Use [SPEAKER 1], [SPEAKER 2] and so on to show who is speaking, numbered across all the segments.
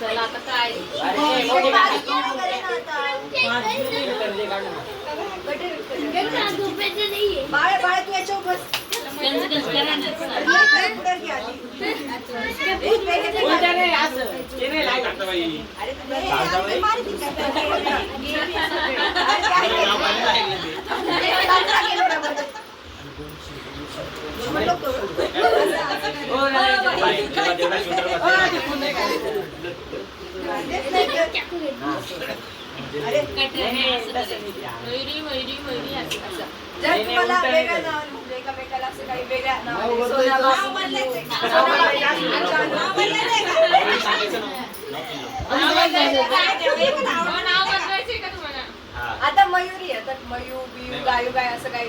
[SPEAKER 1] चला आता काय
[SPEAKER 2] बाळ बाळ तू याच्यावर बस. अरे तू हे आधी मार ती काय. अरे काय ते? कांदा गेलो रे मध्ये. म्हणलो देत नाही गं. अरे
[SPEAKER 1] मयुरी मयुरी मयुरी असं असं
[SPEAKER 2] जर तुम्हाला वेगळं नाव म्हणजे एकामेकाला असं काही वेगळ्या नाव
[SPEAKER 3] नाव
[SPEAKER 2] सोना
[SPEAKER 3] बदलायचं.
[SPEAKER 2] नाव बदलायचंय का? अच्छा, नाव बदलायचंय का?
[SPEAKER 1] नाव बदलायचंय का? हो, नाव बदलायचंय का तुम्हाला
[SPEAKER 2] आता मयुरी आहे तर मयू बियू गायू गाय असं काही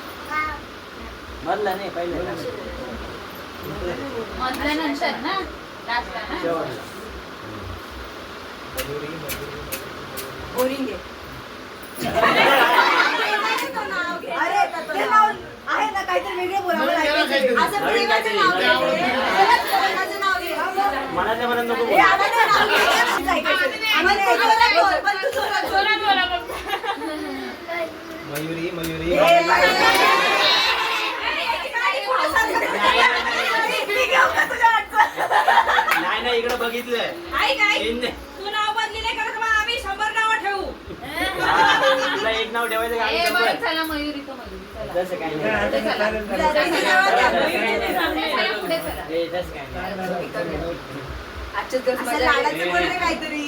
[SPEAKER 4] मधला नाही पहिला
[SPEAKER 1] मधल्यानंतर ना? Last ला ना?
[SPEAKER 2] बोरिंग. आहे अरे ते नाव आहे ना काहीतरी वेगळे बोलावं लागेल. असं
[SPEAKER 4] नवीन
[SPEAKER 2] प्रेमाचं
[SPEAKER 4] काहीतरी.
[SPEAKER 2] नाव घे. सगळ्यात प्रेमाचं नाव घे.
[SPEAKER 4] मनातल्या मनात नको
[SPEAKER 2] हे
[SPEAKER 4] बोलू.
[SPEAKER 2] आम्हाला नाव घे. ऐकायचं. आम्हाला ऐकायचं. बोल, पण तू जोरात बोल.
[SPEAKER 1] जोरात बोला मग.
[SPEAKER 3] मयुरी मयुरी
[SPEAKER 2] हे बाई. गाडी पुढं सरकत. मी घेऊ का तुझ्या हातचं?
[SPEAKER 4] नाही नाही इकडे बघितलंय
[SPEAKER 2] ऐक.
[SPEAKER 4] तीन-
[SPEAKER 2] तू नाव बदली नाही करत मग आम्ही शंभर नावं ठेवू
[SPEAKER 4] हा, तुला एक नाव ठेवायचं का आम्ही
[SPEAKER 1] ए, बरं,
[SPEAKER 4] शंभर?
[SPEAKER 1] चला मयुरी तो मयुरी चला
[SPEAKER 4] तसं काही नाही.
[SPEAKER 1] पुढे चला. चला, पुढे चला.
[SPEAKER 4] ए, तसं काही नाही.
[SPEAKER 2] आजच्या दिवस
[SPEAKER 4] असं
[SPEAKER 2] लाडाचं बोल रे काहीतरी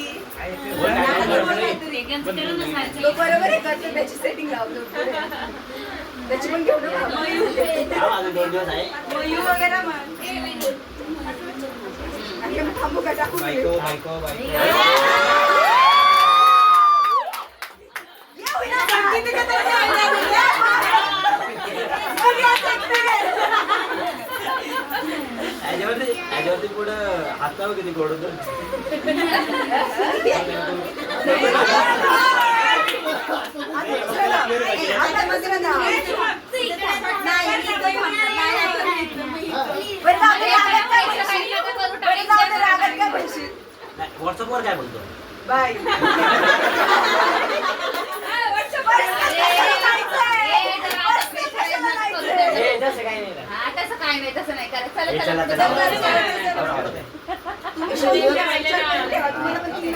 [SPEAKER 4] बोल काय
[SPEAKER 2] लाडाचं
[SPEAKER 4] बोल
[SPEAKER 2] बोल
[SPEAKER 4] रे.
[SPEAKER 2] काहीतरी.
[SPEAKER 1] वेगळंच केलं ना सारखं.
[SPEAKER 2] तो बरोबर आहे करतो त्याची सेटिंग लावतो त्याची पण घेऊन
[SPEAKER 4] अजून दोन दिवस आहे
[SPEAKER 2] मयू वगैरे म्हण. तरी आलं. ये मग या sector.
[SPEAKER 4] याच्यावरती याच्यावरती पुढं हातावर किती गोड व्हॉट्सअपवर काय बोलतो?
[SPEAKER 2] बाय.
[SPEAKER 4] ए, तसं काही नाही
[SPEAKER 1] हा, तसं काय नाही तसं नाही. करत चला
[SPEAKER 4] चला
[SPEAKER 1] चला
[SPEAKER 4] चला
[SPEAKER 1] चला.
[SPEAKER 2] तुम्ही शोधून विचार ठेवा. तुम्हाला पण तीन.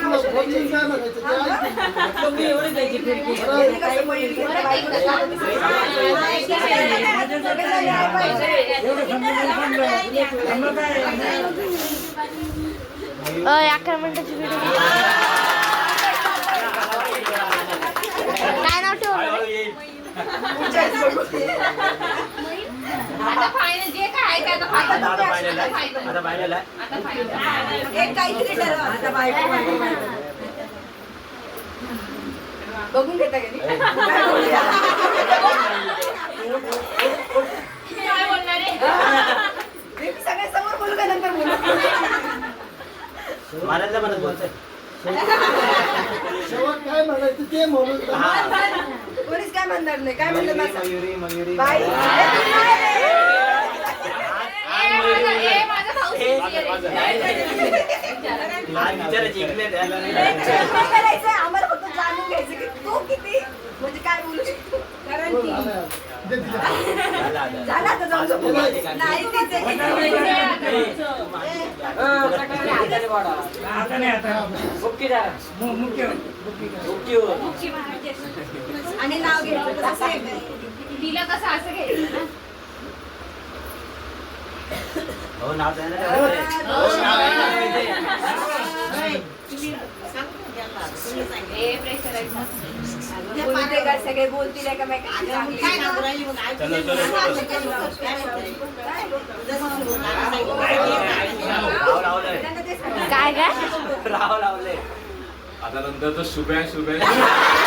[SPEAKER 2] बघून घेता का नाही? काय बोलूया?
[SPEAKER 1] काय बोलणार आहे?
[SPEAKER 2] मी सगळ्या समोर बोलू का नंतर बोलू?
[SPEAKER 4] मनात बोलतोय.
[SPEAKER 3] शेवट काय म्हणायचं ते म्हणून
[SPEAKER 4] हा.
[SPEAKER 2] कोणीच काय म्हणणार नाही? काय म्हणलं माझं
[SPEAKER 3] मयुरी मयुरी.
[SPEAKER 2] बाई. तू रे.
[SPEAKER 4] आज जिंकले
[SPEAKER 2] नाही. करायचंय. आम्हाला फक्त जाणून घ्यायचं की तू किती? म्हणजे काय बोलू शकतो? कारण की
[SPEAKER 4] झालं आता.
[SPEAKER 2] झालं आता जाऊन झोपू. नाही तीच आहे. आणि नाव घ्यायचं असं आहे काय?
[SPEAKER 1] तिला कसं असं घ्यायचं ना
[SPEAKER 4] हो नाव त्याला ठेवायचंय. हो, नाव आहे ना ठेवायचंय.
[SPEAKER 5] सगळे बोलतील
[SPEAKER 6] काय काय
[SPEAKER 4] राव लावले
[SPEAKER 2] आता नंतर तो शुभ्या शुभ्या.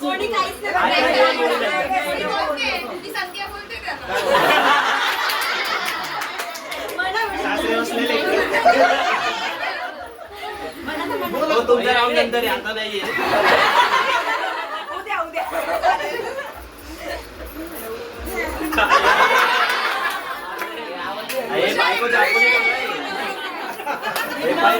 [SPEAKER 5] कोणी काहीच नाही
[SPEAKER 4] संख्या
[SPEAKER 5] बोलते
[SPEAKER 4] का तुमच्या राऊंड नंतर आता
[SPEAKER 5] नाहीये.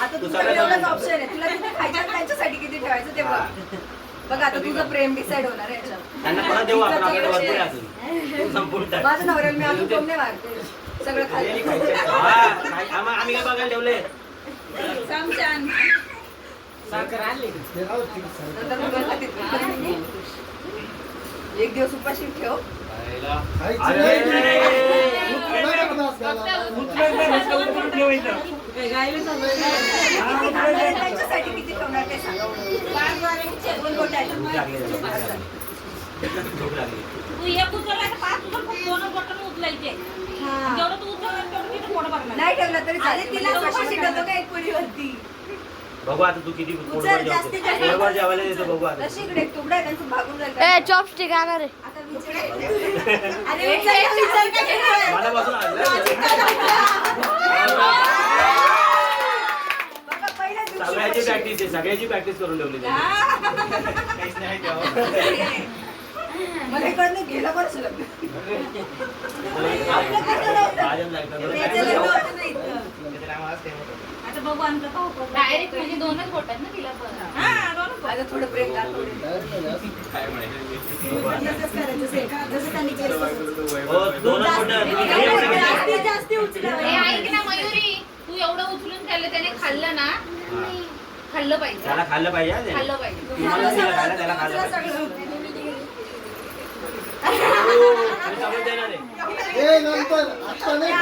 [SPEAKER 7] आता
[SPEAKER 5] तुझ्याकडे एवढाच ऑप्शन आहे. तुला किती खायच्या त्यांच्यासाठी किती ठेवायचं ते बघ. बघ आता तुझं प्रेम डिसाईड होणार आहे याच्यावर.
[SPEAKER 4] त्यांना परत
[SPEAKER 5] मी अजून कोंबडे मारते सगळं खाली
[SPEAKER 4] हा, आम्हा- आम्ही काय बघायला ठेवले?
[SPEAKER 5] एक दिवस उपाशी ठेव? त्यांच्यासाठी किती ठेवणार ते सांगा. दोन गोट्या आहेत.
[SPEAKER 4] भूक लागली. आहे, भूक लागली. भूक लागली.
[SPEAKER 7] तू एक उचलला तर पाच उचल, फक्त दोन बटन उचलायचे जेवढं तू उचललं तेवढं तिथे पोट भरणार.
[SPEAKER 5] नाही ठेवलं तरी चालेल. तिला उपाशी ठेवतो का एक पुरीवरती?
[SPEAKER 4] बघू आता तू किती पोटभर
[SPEAKER 5] जास्तीत
[SPEAKER 4] जेवतो.
[SPEAKER 5] जास्त.
[SPEAKER 4] पोटभर जेवायला देतो बघू आता
[SPEAKER 5] तशी इकडे एक तुकडा आहे त्यांचं भागून जाईल
[SPEAKER 6] ए चॉपस्टिक आणणार आहे
[SPEAKER 5] आता विचार अरे?
[SPEAKER 4] मला
[SPEAKER 5] दिवशी
[SPEAKER 4] सगळ्याची. प्रॅक्टिस आहे सगळ्याची प्रॅक्टिस करून ठेवली त्यांनी. काहीच नाही ठेवलं.
[SPEAKER 5] मला इकडनं गेलं बरं. त्याचं लग्न होतं ना इथं.
[SPEAKER 7] आता बघू आमचं
[SPEAKER 1] डायरेक्ट म्हणजे दोनच बोटात ना तिला
[SPEAKER 7] हा
[SPEAKER 5] आता थोडं.
[SPEAKER 4] हो
[SPEAKER 5] जास्त.
[SPEAKER 1] हे ऐक ना मयुरी तू एवढं उचलून खाल्लं त्याने खाल्लं ना खाल्लं पाहिजे
[SPEAKER 4] त्याला खाल्लं पाहिजे.
[SPEAKER 1] खाल्लं पाहिजे
[SPEAKER 4] त्याला खाल्लं पाहिजे.
[SPEAKER 3] नंतर आता नाही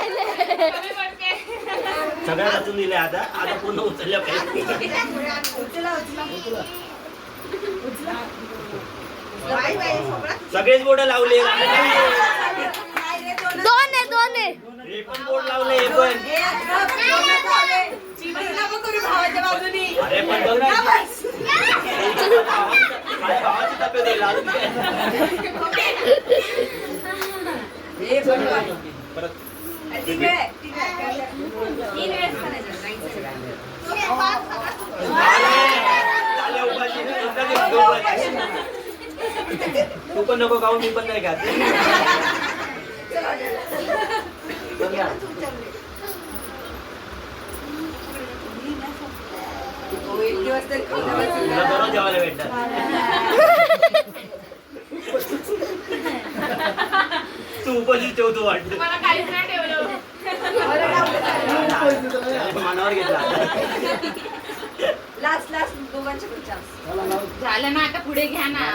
[SPEAKER 6] राहिले
[SPEAKER 4] सगळ्या वाचून दिले आता आता पूर्ण उचलल्या पाहिजे. सगळेच बोर्ड लावले.
[SPEAKER 6] दोन आहे दोन आहे
[SPEAKER 4] हे पण बोर्ड लावले हे पण. अरे पण बघ ना भावाची तब्येत काय?
[SPEAKER 5] हे.
[SPEAKER 4] परत तू पण नको खाऊ मी पण नाही खात.
[SPEAKER 5] हो, एक दिवस
[SPEAKER 4] दररोज जेवायला भेटतात तू उपाशी ठेवतो वाटत
[SPEAKER 1] मला काहीच नाही ठेवलं
[SPEAKER 5] बरं, राहू दे, चालेल.
[SPEAKER 3] पैसे तर नाही.
[SPEAKER 4] मनावर घेतला
[SPEAKER 5] लास्ट लास्ट दोघांचे.
[SPEAKER 1] झालं ना आता पुढे घ्या ना.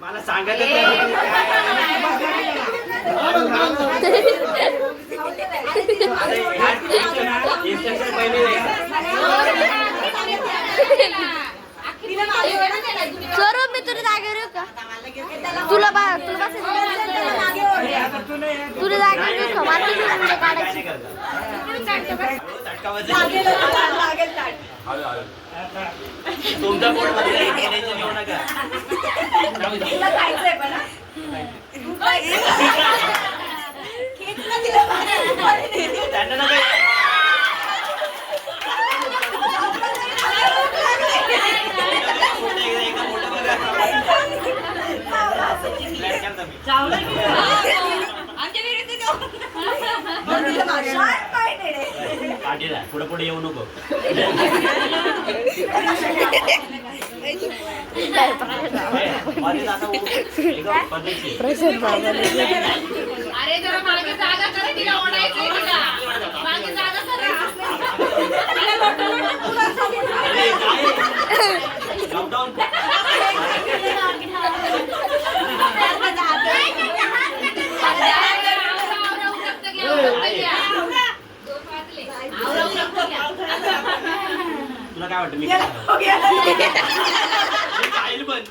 [SPEAKER 4] मला सांगायचं पहिले.
[SPEAKER 6] स्वरूप मी तुला जागेवर येऊ का तुला बा जागेवर येऊ का काढायची.
[SPEAKER 4] तुमच्या टेन्शन घेऊ नका
[SPEAKER 5] खायचंय पण.
[SPEAKER 4] त्यांना काही मोठं एकदा- एकदा मोठं बघा. मी. पाठीला पुढे पुढे येऊ नको. पद्धतशीर.
[SPEAKER 1] अरे जरा मागे जागा करा तिला ओढायचंय तिला. मागे जागा करा
[SPEAKER 4] अरे, काय? लॉकडाऊन तुला काय वाटतं मी खाईल पण. पण-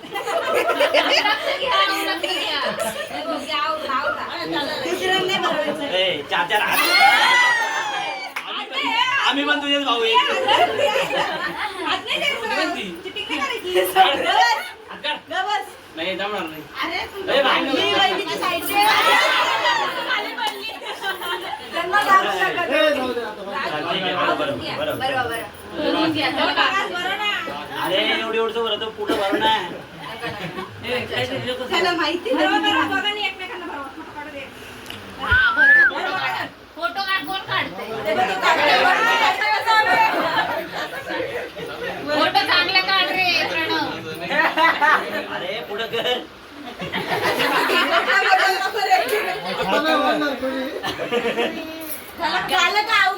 [SPEAKER 4] आम्ही पण तुझेच भाऊ आहे.
[SPEAKER 7] हात नाही द्यायचं. चिटिंग नाही करायची.
[SPEAKER 4] हात काढ.
[SPEAKER 7] गबस.
[SPEAKER 4] नाही जमणार नाही.
[SPEAKER 7] अरे,
[SPEAKER 4] आहे, एवढी एवढं बरं तर पुढं ना.
[SPEAKER 5] माहिती.
[SPEAKER 1] हा, फोटो काढ. फोटो काढ कोण काढते फोटो चांगले काढ रे प्रणव
[SPEAKER 4] अरे पुढं कर.
[SPEAKER 5] झालं का